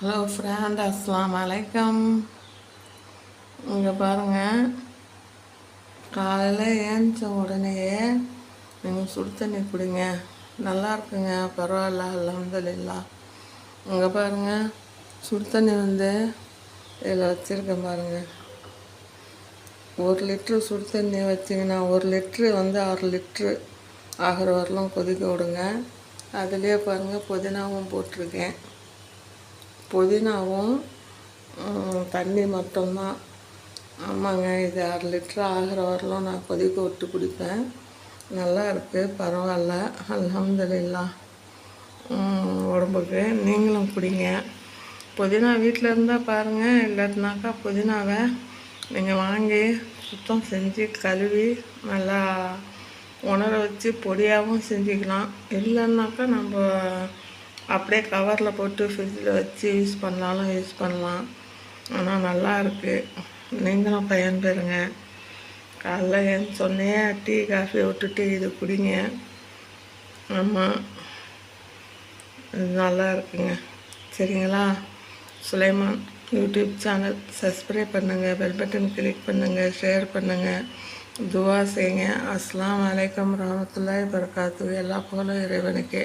Hello friend அஸ்லாம் வலைக்கம் இங்கே பாருங்கள் காலையில் ஏஞ்ச உடனேயே நீங்கள் சுடு தண்ணி குடிங்க. நல்லா இருக்குங்க. பரவாயில்ல. அலமதுல்லா இங்கே பாருங்கள் சுடு தண்ணி வந்து இதில் வச்சுருக்கேன் பாருங்கள் ஒரு லிட்ரு சுடு தண்ணி வச்சிங்கன்னா ஒரு லிட்ரு வந்து ஆறு லிட்ரு ஆகிற வரலும் கொதிக்க விடுங்க. அதுலேயே பாருங்கள் புதினாவும் போட்டிருக்கேன். புதினாவும் தண்ணி மட்டும்தான். ஆமாங்க இது அரை லிட்டர் ஆகிற வரலும் நான் கொதிக்க விட்டு குடிப்பேன். நல்லா இருக்குது பரவாயில்ல. அலமதுல்லா உடம்புக்கு நீங்களும் குடிங்க. புதினா வீட்டில் இருந்தால் பாருங்கள் இல்லாட்டினாக்கா புதினாவை நீங்கள் வாங்கி சுத்தம் செஞ்சு கழுவி நல்லா உணர வச்சு பொடியாகவும் செஞ்சுக்கலாம். இல்லைன்னாக்கா நம்ம அப்படியே கவரில் போட்டு ஃப்ரிட்ஜில் வச்சு யூஸ் பண்ணாலும் யூஸ் பண்ணலாம். ஆனால் நல்லா இருக்குது நீங்களும் பயன்பெறுங்க. காலைல ஏன் சொன்னே டீ காஃபி விட்டுட்டு இது குடிங்க. ஆமாம் இது நல்லா இருக்குங்க. சரிங்களா? சுலைமான் யூடியூப் சேனல் சப்ஸ்கிரைப் பண்ணுங்கள் பெல் பட்டன் கிளிக் பண்ணுங்கள் ஷேர் பண்ணுங்கள் துவா செய்யுங்க. அஸ்லாம் வலைக்கம் ரஹமத்துல்லாய் பரகாத்து எல்லா போலும் இறைவனுக்கே.